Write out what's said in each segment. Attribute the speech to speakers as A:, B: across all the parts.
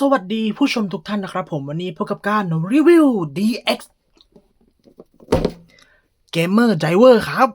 A: สวัสดีผู้ชมทุกท่านนะครับผมวันนี้พบกับการรีวิว DX Gamer Driver ครับ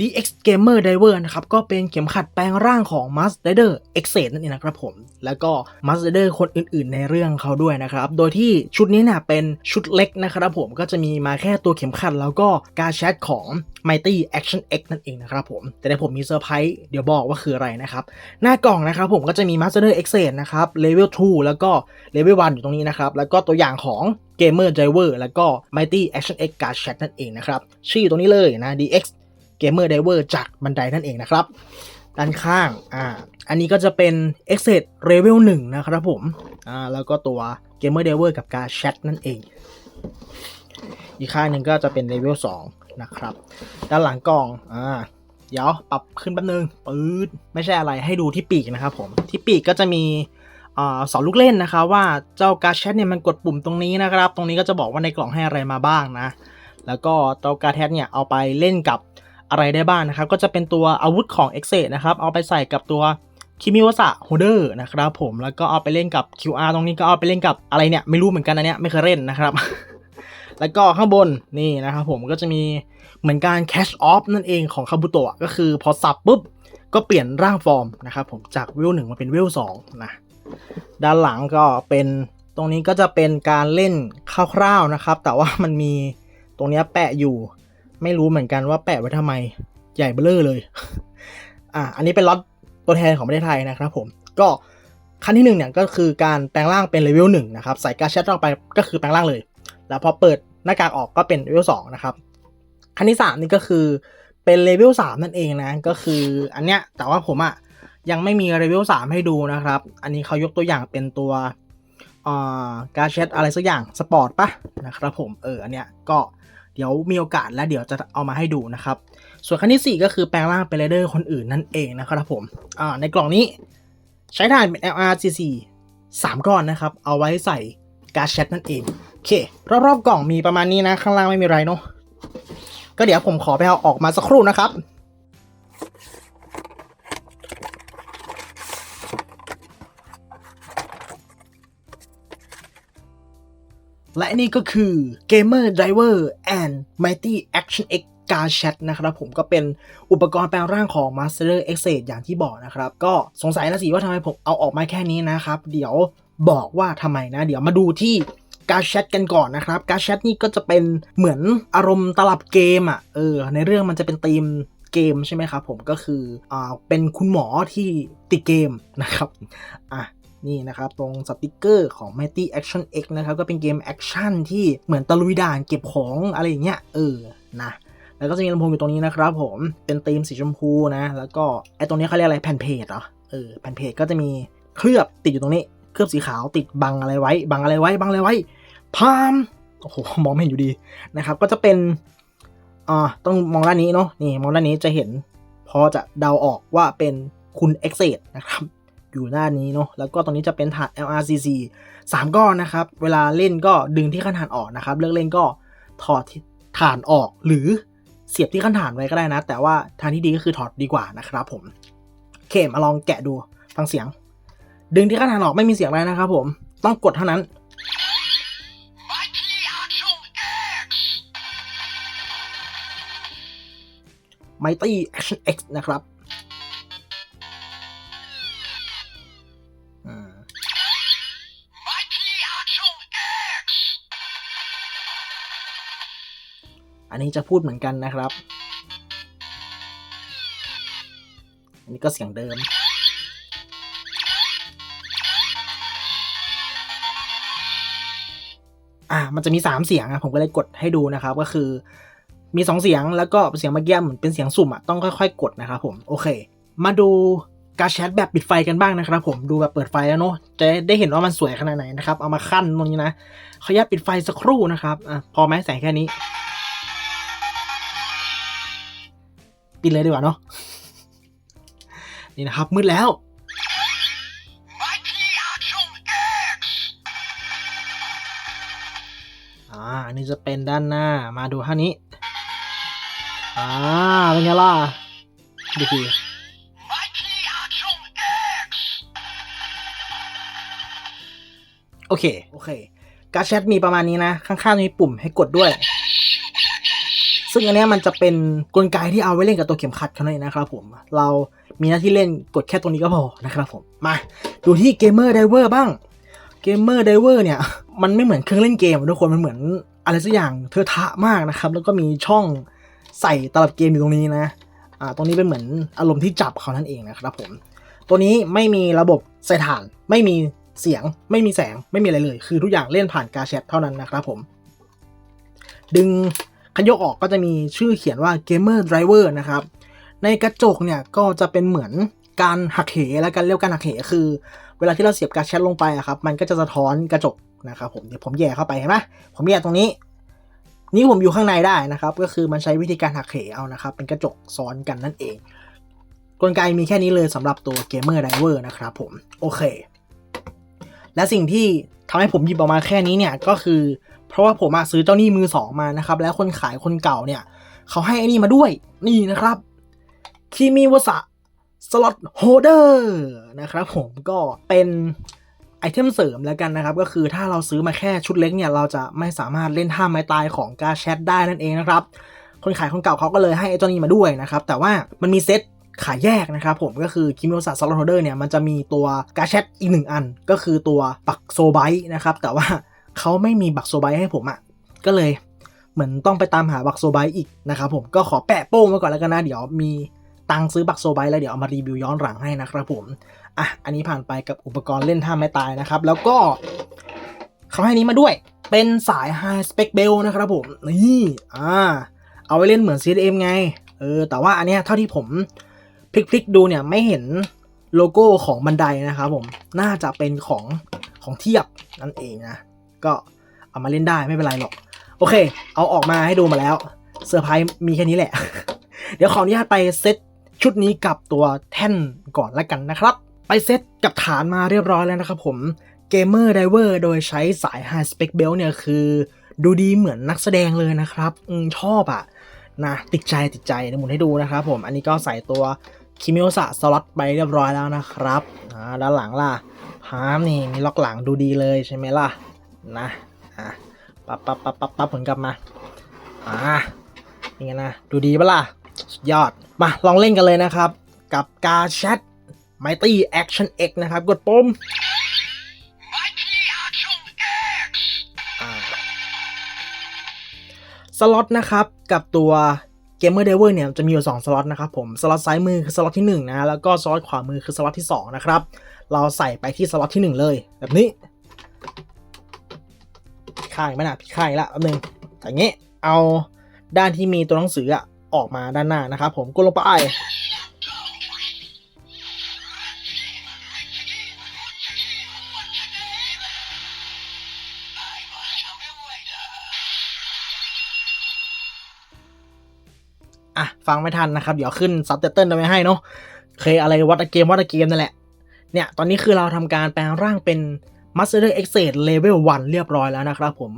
A: DX Gamer Diver นะครับก็เป็นเข็มขัดแปลงร่างของ Master Rider X นั่นเองนะครับผม แล้วก็ Master Rider คนอื่น ๆ ในเรื่องเขาด้วยนะครับ โดยที่ชุดนี้เนี่ยเป็นชุดเล็กนะครับผมก็จะมีมาแค่ตัวเข็มขัดแล้วก็การแชทของ Mighty Action X นั่นเองนะครับผม แต่ในผมมีเซอร์ไพรส์เดี๋ยวบอกว่าคืออะไรนะครับ หน้ากล่องนะครับผมก็จะมี Master Rider X นะครับ Level 2 แล้วก็ Level 1 อยู่ตรงนี้นะครับ แล้วก็ตัวอย่างของ Gamer Driver แล้วก็ Mighty Action X Card Chat นั่นเองนะครับ ชื่ออยู่ตรงนี้เลยนะ DX Gamer Diver จากบันไดนั่นเองนะครับ ด้านข้างอ่าอันนี้ก็จะเป็น e x c e t Level 1 นะครับผมอ่าแล้วก็ตัว Gamer Diver กับการแชทนั่นเอง อีกข้างหนึ่งก็จะเป็น Level 2 นะครับ ด้านหลังกล่องอ่าเดี๋ยวปรับขึ้นแป๊บนึงปื๊ดไม่ใช่อะไรให้ดูที่ปีกนะครับผมที่ปีกก็จะมีอ่าสอนลูกเล่นนะครับว่าเจ้าการแชทเนี่ยมันกดปุ่มตรงนี้นะครับ ตรงนี้ก็จะบอกว่าในกล่องให้อะไรมาบ้างนะ แล้วก็เจ้าการแชทเนี่ยเอาไปเล่นกับ อะไรได้บ้างนะครับ ก็จะเป็นตัวอาวุธของ e x e นะครับ เอาไปใส่กับตัวคิมิวสะโฮเดอร์นะครับผมแล้วก็เอาไปเล่นกับ QR ตรงนี้ก็เอาไปเล่นกับอะไรเนี่ย ไม่รู้เหมือนกันอันเนี้ยไม่เคยเล่นนะครับ แล้วก็ข้างบนนี่นะครับผมก็จะมีเหมือนการ cash off นั่นเองของคาบุโตะก็คือพอสับปุ๊บ ก็เปลี่ยนร่างฟอร์มนะครับผมจากเวลหนึ่งมาเป็นเวลสองนะด้านหลังก็เป็นตรงนี้ก็จะเป็นการเล่นคร่าวๆนะครับ แต่ว่ามันมีตรงนี้แปะอยู่ ไม่รู้เหมือนกันว่าแปะไว้ทำไม ใหญ่เบ้อเลย อะอันนี้เป็นล็อตตัวแทนของประเทศไทยนะครับผม ก็ขั้นที่หนึ่งเนี่ยก็คือการแปลงร่างเป็นเลเวลหนึ่งนะครับ ใส่การ์ดลงไปก็คือแปลงร่างเลย แล้วพอเปิดหน้ากากออกก็เป็นเลเวลสองนะครับขั้นที่สามนี่ก็คือเป็นเลเวลสามนั่นเองนะ ก็คืออันเนี้ยแต่ว่าผมอะ่ะยังไม่มีเลเวลสามให้ดูนะครับ อันนี้เขายกตัวอย่างเป็นตัวอ่าการ์ดแชทอะไรสักอย่างสปอร์ตปะนะครับผมเอออันเนี้ยก็ เดี๋ยวมีโอกาสแล้วเดี๋ยวจะเอามาให้ดูนะครับ ส่วนขั้นที่ 4 ก็คือแปลงร่างเป็นเรเดอร์คนอื่นนั่นเองนะครับผมในกล่องนี้ใช้ถ่านเป็น LRCC 3ก้อนนะครับ เอาไว้ใส่การ์ดแชทนั่นเองโอเค รอบๆกล่องมีประมาณนี้นะ ข้างล่างไม่มีไรเนาะก็เดี๋ยวผมขอไปเอาออกมาสักครู่นะครับ และนี่ก็คือ Gamer Driver and Mighty Action X Card Chat นะครับผมก็เป็นอุปกรณ์แปลงร่างของ Master X อย่างที่บอกนะครับ ก็สงสัยนะสิว่าทำไมผมเอาออกมาแค่นี้นะครับ เดี๋ยวบอกว่าทำไมนะ เดี๋ยวมาดูที่กาแชทกันก่อนนะครับ กาแชทนี่ก็จะเป็นเหมือนอารมณ์ตลับเกมอะเออในเรื่องมันจะเป็นธีมเกมใช่ไหมครับผมก็คืออ่าเป็นคุณหมอที่ติดเกมนะครับอะ นี่นะครับ ตรงสติกเกอร์ของ Mighty Action X นะครับ ก็เป็นเกมแอคชั่นที่เหมือนตะลุยด่านเก็บของอะไรอย่างเงี้ยเออนะแล้วก็จะมีลำโพงอยู่ตรงนี้นะครับผมเป็นธีมสีชมพูนะ แล้วก็ไอ้ตรงนี้เขาเรียกอะไรแผ่นเพจเหรอเออแผ่นเพจก็จะมีเคลือบติดอยู่ตรงนี้ เคลือบสีขาวติดบังอะไรไว้ บังอะไรไว้ บังอะไรไว้พามโอ้โหมองไม่เห็นอยู่ดีนะครับ ก็จะเป็นอ่าต้องมองด้านนี้เนาะนี่มองด้านนี้จะเห็น พอจะเดาออกว่าเป็นคุณ e x e นะครับ อยู่ด้านนี้เนาะแล้วก็ตรงนี้จะเป็นถาด LRCC 3 ก้อนนะครับ เวลาเล่นก็ดึงที่ขั้นฐานออกนะครับ เลือกเล่นก็ถอดฐานออกหรือเสียบที่ขั้นฐานไว้ก็ได้นะ แต่ว่าทางที่ดีก็คือถอดดีกว่านะครับผมโอเคมาลองแกะดูฟังเสียง ดึงที่ขั้นฐานออกไม่มีเสียงอะไรนะครับ ผมต้องกดเท่านั้น Mighty Action X นะครับ อันนี้จะพูดเหมือนกันนะครับ อันนี้ก็เสียงเดิม อะมันจะมีสามเสียงอะผมก็เลยกดให้ดูนะครับก็คือมีสองเสียงแล้วก็เสียงเมื่อกี้เหมือนเป็นเสียงสุ่มอะต้องค่อย ๆ กดนะครับผมโอเค มาดูการแชทแบบปิดไฟกันบ้างนะครับผมดูแบบเปิดไฟแล้วเนาะจะได้เห็นว่ามันสวยขนาดไหนนะครับ เอามาขั้นตรงนี้นะขออนุญาตปิดไฟสักครู่นะครับอะพอไหมแสงแค่นี้ ปิดเลยดีกว่าเนาะนี่นะครับมืดแล้ว อ่า อันนี้จะเป็นด้านหน้ามาดูท่านี้ อ่า เป็นไงล่ะดูดีโอเค โอเค การแชทมีประมาณนี้นะ ข้างๆมีปุ่มให้กดด้วย ซึ่งอันนี้มันจะเป็นกลไกที่เอาไว้เล่นกับตัวเข็มขัดเท่านั้นเองนะครับผม เรามีหน้าที่เล่นกดแค่ตรงนี้ก็พอนะครับผม มาดูที่เกมเมอร์ไดเวอร์บ้างเกมเมอร์ไดเวอร์เนี่ย มันไม่เหมือนเครื่องเล่นเกมทุกคนมันเหมือนอะไรสักอย่างเทอะทะมากนะครับ แล้วก็มีช่องใส่ตลับเกมอยู่ตรงนี้นะอ่าตรงนี้เป็นเหมือนอารมณ์ที่จับเขานั่นเองนะครับผม ตัวนี้ไม่มีระบบใส่ถ่าน ไม่มีเสียง ไม่มีแสง ไม่มีอะไรเลย คือทุกอย่างเล่นผ่านกาแชทเท่านั้นนะครับผม ดึง คันยกออกก็จะมีชื่อเขียนว่า Gamer Driver นะครับ ในกระจกเนี่ยก็จะเป็นเหมือนการหักเหและกันเรียกว่าการหักเหคือ เวลาที่เราเสียบการแชทลงไปอะครับ มันก็จะสะท้อนกระจกนะครับผมเดี๋ยวผมแย่เข้าไปเห็นไหมผมแย่ตรงนี้ นี่ผมอยู่ข้างในได้นะครับ ก็คือมันใช้วิธีการหักเหเอานะครับ เป็นกระจกซ้อนกันนั่นเอง กลไกมีแค่นี้เลยสำหรับตัว Gamer Driver นะครับผมโอเค และสิ่งที่ทำให้ผมหยิบออกมาแค่นี้เนี่ยก็คือ เพราะว่าผมซื้อเจ้านี้มือสองมานะครับ แล้วคนขายคนเก่าเนี่ย เขาให้ไอ้นี่มาด้วย นี่นะครับคิมิวสะสล็อตโฮเดอร์นะครับผมก็เป็นไอเทมเสริมแล้วกันนะครับ ก็คือถ้าเราซื้อมาแค่ชุดเล็กเนี่ย เราจะไม่สามารถเล่นท่าไม้ตายของกาแชทได้นั่นเองนะครับ คนขายคนเก่าเขาก็เลยให้ไอ้เจ้านี้มาด้วยนะครับ แต่ว่ามันมีเซตขายแยกนะครับผมก็คือคิมิโอสะสล็อตโฮเดอร์เนี่ยมันจะมีตัวกาแชทอีกหนึ่งอัน ก็คือตัวบักโซไบต์นะครับแต่ว่า เขาไม่มีบักโซไบต์ให้ผมอะ่ะก็เลยเหมือนต้องไปตามหาบักโซไบต์อีกนะครับผมก็ขอแปะโป้งไว้ก่อนแล้วกันนะ เดี๋ยวมีตังซื้อบักโซไบต์แล้วเดี๋ยวเอามารีวิวย้อนหลังให้นะครับผมอะอันนี้ผ่านไปกับอุปกรณ์เล่นท่าไม่ตายนะครับ แล้วก็เขาให้นี้มาด้วย เป็นสาย High Spec Bell นะครับผมนี่อ่าเอาไว้เล่นเหมือน CDM ไงเออแต่ว่าอันเนี้ยเท่าที่ผมพลิกๆดูเนี่ยไม่เห็นโลโก้ของบันไดนะครับผมน่าจะเป็นของของเทียบนั่นเองนะ ก็เอามาเล่นได้ไม่เป็นไรหรอก โอเค เอาออกมาให้ดูมาแล้วเซอร์ไพรส์มีแค่นี้แหละ เดี๋ยวขออนุญาตไปเซตชุดนี้กับตัวแท่นก่อนละกันนะครับ ไปเซตกับฐานมาเรียบร้อยแล้วนะครับผม Gamer Diver โดยใช้สาย High Spec Belt เนี่ยคือ ดูดีเหมือนนักแสดงเลยนะครับอชอบอะนะติดใจติดใจเดี๋ยวหมุนให้ดูนะครับผมอันนี้ก็ใส่ตัวคิมิโอสะสล็อตไปเรียบร้อยแล้วนะครับด้านหลังล่ะพามนี่มีล็อกหลังดูดีเลยใช่ไหมล่ะ นะอะปั๊บปั๊บปั๊บปั๊บปั๊บผลกลับมาอ่านี่ไงนะดูดีปะล่ะสุดยอด มาลองเล่นกันเลยนะครับ กับกาแชท Mighty Action X นะครับ กดปุ่มสล็อตนะครับกับตัว Gamer Diver เนี่ยจะมีอยู่ 2 สล็อตนะครับผม สล็อตซ้ายมือคือสล็อตที่ 1 นะ แล้วก็สล็อตขวามือคือสล็อตที่ 2 นะครับ เราใส่ไปที่สล็อตที่ 1 เลย แบบนี้ ข้างไหมนะพี่ข้างละแป๊บนึงอย่างงี้เอาด้านที่มีตัวหนังสืออะออกมาด้านหน้านะครับผมกดลงไปอะฟังไม่ทันนะครับ เดี๋ยวขึ้นซับไตเติลเอาไว้ให้เนาะเคยอะไรวัดเกมวัดเกมนั่นแหละ เนี่ย ตอนนี้คือเราทำการแปลงร่างเป็น Master e x c e d Level 1 เรียบร้อยแล้วนะครับผม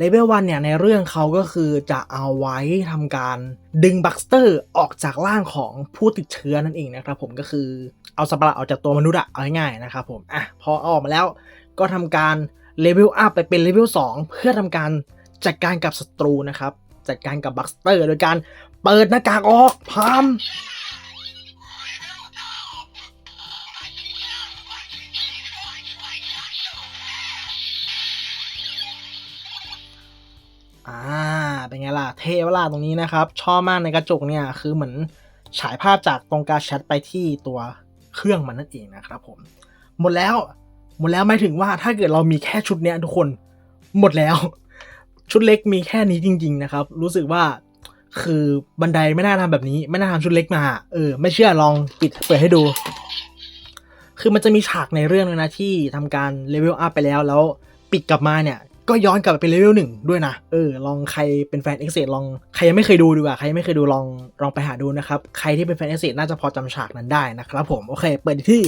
A: Level 1 เนี่ยในเรื่องเขาก็คือจะเอาไว้ทำการดึงบัคสเตอร์ออกจากร่างของผู้ติดเชื้อนั่นเองนะครับผมก็คือเอาสัตว์ประหลาดออกจากตัวมนุษย์อะเอาง่ายๆนะครับผมอะพอเอาออกมาแล้วก็ทำการเลเวลอัพไปเป็นเลเวล2เพื่อทำการจัดการกับศัตรูนะครับ จัดการกับบัคสเตอร์ โดยการเปิดหน้ากากออกพาม อ่า เป็นไงล่ะ เท่เวลาตรงนี้นะครับ ชอบมากในกระจกเนี่ย คือเหมือนฉายภาพจากตรงการแชทไปที่ตัวเครื่องมันนั่นเองนะครับผม หมดแล้ว หมดแล้วหมายถึงว่าถ้าเกิดเรามีแค่ชุดเนี้ยทุกคน หมดแล้ว ชุดเล็กมีแค่นี้จริง ๆ นะครับ รู้สึกว่าคือบันไดไม่น่าทำแบบนี้ ไม่น่าทำชุดเล็กมา เออ ไม่เชื่อลองปิดเปิดให้ดู คือมันจะมีฉากในเรื่องนึงนะที่ทำการเลเวลอัพไปแล้วแล้วปิดกลับมาเนี่ย ก็ย้อนกลับไปเป็นเลเวลหนึ่งด้วยนะ เออ ลองใครเป็นแฟนเอ็กเซลอง ใครยังไม่เคยดูดีกว่า ใครยังไม่เคยดูลอง ลองไปหาดูนะครับ ใครที่เป็นแฟนเอ็กเซน่าจะพอจำฉากนั้นได้นะครับผม โอเค เปิดที่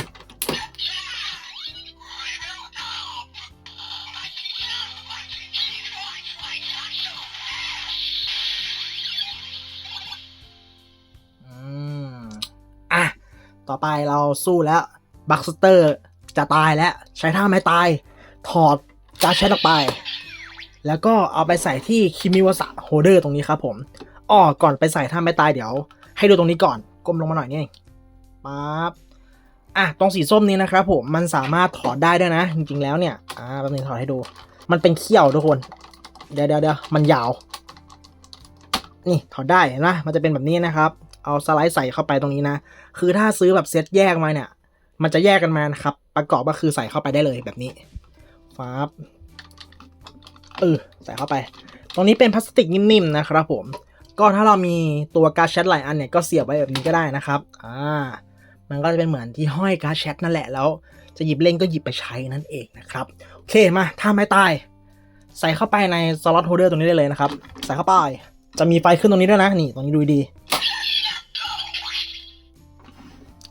A: อืมอะต่อไปเราสู้แล้ว บัคสเตอร์จะตายแล้ว ใช้ท่าไม้ตาย ถอด การดแชทออกไป แล้วก็เอาไปใส่ที่คิมิวสะโฮเดอร์ตรงนี้ครับผมอ้อก่อนไปใส่ท่าไม้ตายเดี๋ยว ให้ดูตรงนี้ก่อนก้มลงมาหน่อยนี่ปั๊บอะตรงสีส้มนี้นะครับผมมันสามารถถอดได้ด้วยนะ จริงๆแล้วเนี่ยอ่าแป๊บนึงถอดให้ดู มันเป็นเขี้ยวทุกคน เดี๋ยวเดี๋ยวเดี๋ยวมันยาว นี่ถอดได้เห็นไหมมันจะเป็นแบบนี้นะครับ เอาสไลด์ใส่เข้าไปตรงนี้นะ คือถ้าซื้อแบบเซตแยกมาเนี่ย มันจะแยกกันมานะครับ ประกอบก็คือใส่เข้าไปได้เลยแบบนี้ ฟับเออใส่เข้าไป ตรงนี้เป็นพลาสติกนิ่มๆนะครับผม ก็ถ้าเรามีตัวการ์ดแชทหลายอันเนี่ยก็เสียบไว้แบบนี้ก็ได้นะครับ อ่า มันก็จะเป็นเหมือนที่ห้อยการ์ดแชทนั่นแหละแล้ว จะหยิบเล่นก็หยิบไปใช้นั่นเองนะครับ โอเคมาถ้าไม่ตาย ใส่เข้าไปในสล็อตโฮเดอร์ตรงนี้ได้เลยนะครับ ใส่เข้าไปจะมีไฟขึ้นตรงนี้ด้วยนะ นี่ตรงนี้ดูดี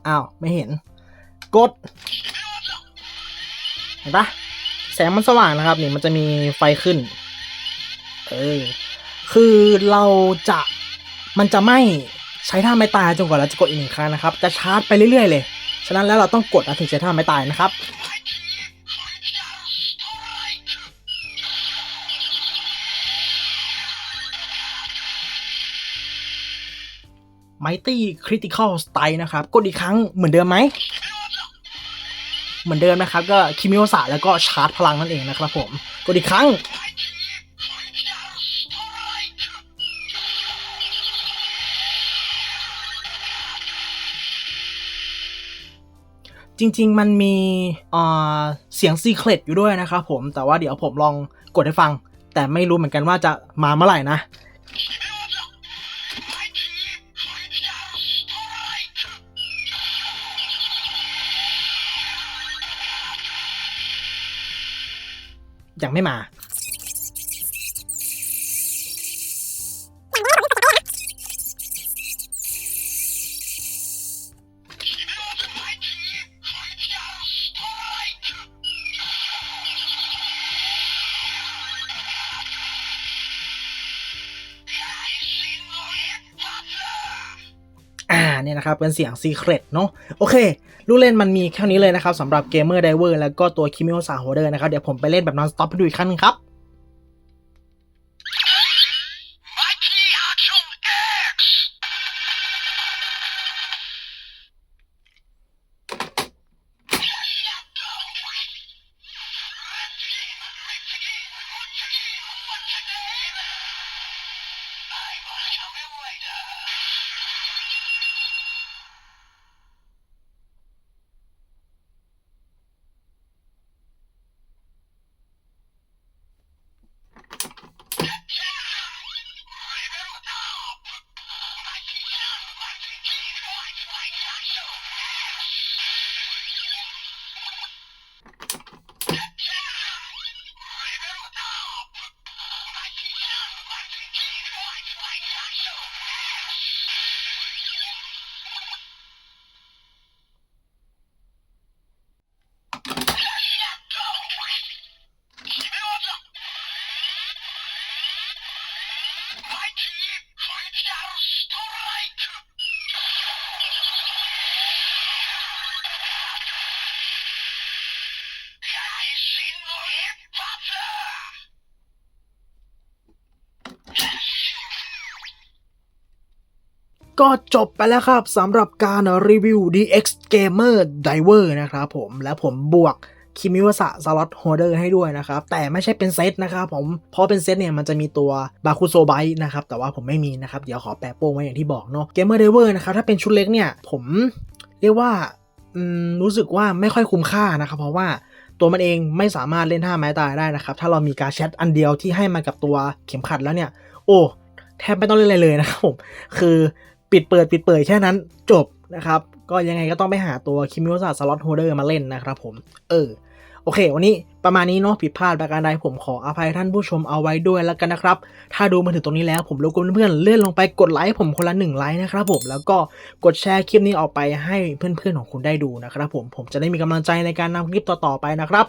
A: อ้าว ไม่เห็น กด เห็นปะ แสงมันสว่างนะครับนี่มันจะมีไฟขึ้น เออ คือเราจะมันจะไม่ใช้ท่าไม้ตายจนกว่าเราจะกดอีกหนึ่งครั้งนะครับ จะชาร์จไปเรื่อยๆ เลย ฉะนั้นแล้วเราต้องกดนะถึงใช้ท่าไม้ตายนะครับ Mighty Critical Strike นะครับ กดอีกครั้งเหมือนเดิมไหม เหมือนเดิมนะครับ ก็คิมิโอสะแล้วก็ชาร์จพลังนั่นเองนะครับผมกดอีกครั้งจริง ๆ มันมีเอ่อเสียงซีเครตอยู่ด้วยนะครับผม แต่ว่าเดี๋ยวผมลองกดให้ฟัง แต่ไม่รู้เหมือนกันว่าจะมาเมื่อไหร่นะ ยังไม่มา นะครับ เป็นเสียงซีเครตเนาะโอเค ลูกเล่นมันมีแค่นี้เลยนะครับสำหรับ Gamer Diver แล้วก็ตัว Kimi o s a h o l d e r นะครับ เดี๋ยวผมไปเล่นแบบ non stop ให้ดูอีกครั้งหนึงครับ ก็จบไปแล้วครับสำหรับการรีวิว DX Gamer Diver นะครับผมและผมบวกคิมิวสะสล็อตโฮเดอร์ให้ด้วยนะครับ แต่ไม่ใช่เป็นเซตนะครับผม เพราะเป็นเซตเนี่ยมันจะมีตัวบาคุโซไบนะครับ แต่ว่าผมไม่มีนะครับ เดี๋ยวขอแปะโป้งไว้อย่างที่บอกเนาะ Gamer Diver นะครับ ถ้าเป็นชุดเล็กเนี่ย ผมเรียกว่ารู้สึกว่าไม่ค่อยคุ้มค่านะครับ เพราะว่าตัวมันเองไม่สามารถเล่นท่าไม้ตายได้นะครับ ถ้าเรามีการแชทอันเดียวที่ให้มากับตัวเข็มขัดแล้วเนี่ย โอ้แทบไม่ต้องเล่นอะไรเลยนะครับผม คือ ปิดเปิดปิดเปิดแค่นั้นจบนะครับ ก็ยังไงก็ต้องไปหาตัวคิมิโอซาสล็อตโฮเดอร์มาเล่นนะครับผม เออ โอเค วันนี้ประมาณนี้เนาะผิดพลาดประการใดผมขออภัยท่านผู้ชมเอาไว้ด้วยแล้วกันนะครับ ถ้าดูมาถึงตรงนี้แล้วผมรบกวนเพื่อนเลื่อนลงไปกดไลค์ผมคนละหนึ่งไลค์นะครับผมแล้วก็กดแชร์คลิปนี้ออกไปให้เพื่อนๆของคุณได้ดูนะครับผมผมจะได้มีกำลังใจในการนำคลิปต่อๆไปนะครับ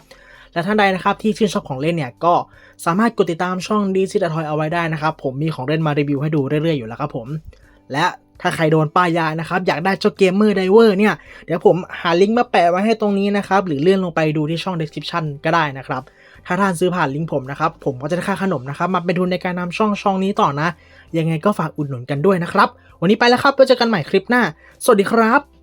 A: และท่านใดนะครับที่ชื่นชอบของเล่นเนี่ยก็สามารถกดติดตามช่องดีซิตทอยเอาไว้ได้นะครับ ผมมีของเล่นมารีวิวให้ดูเรื่อยๆอยู่แล้วครับผม และ ถ้าใครโดนป้ายยานะครับ อยากได้เจ้าเกมเมอร์ไดเวอร์เนี่ย เดี๋ยวผมหาลิงก์มาแปะไว้ให้ตรงนี้นะครับ หรือเลื่อนลงไปดูที่ช่อง description ก็ได้นะครับ ถ้าท่านซื้อผ่านลิงก์ผมนะครับ ผมก็จะได้ค่าขนมนะครับ มาเป็นทุนในการนำช่องช่องนี้ต่อนะ ยังไงก็ฝากอุดหนุนกันด้วยนะครับ วันนี้ไปแล้วครับไว้เจอกันใหม่คลิปหน้า สวัสดีครับ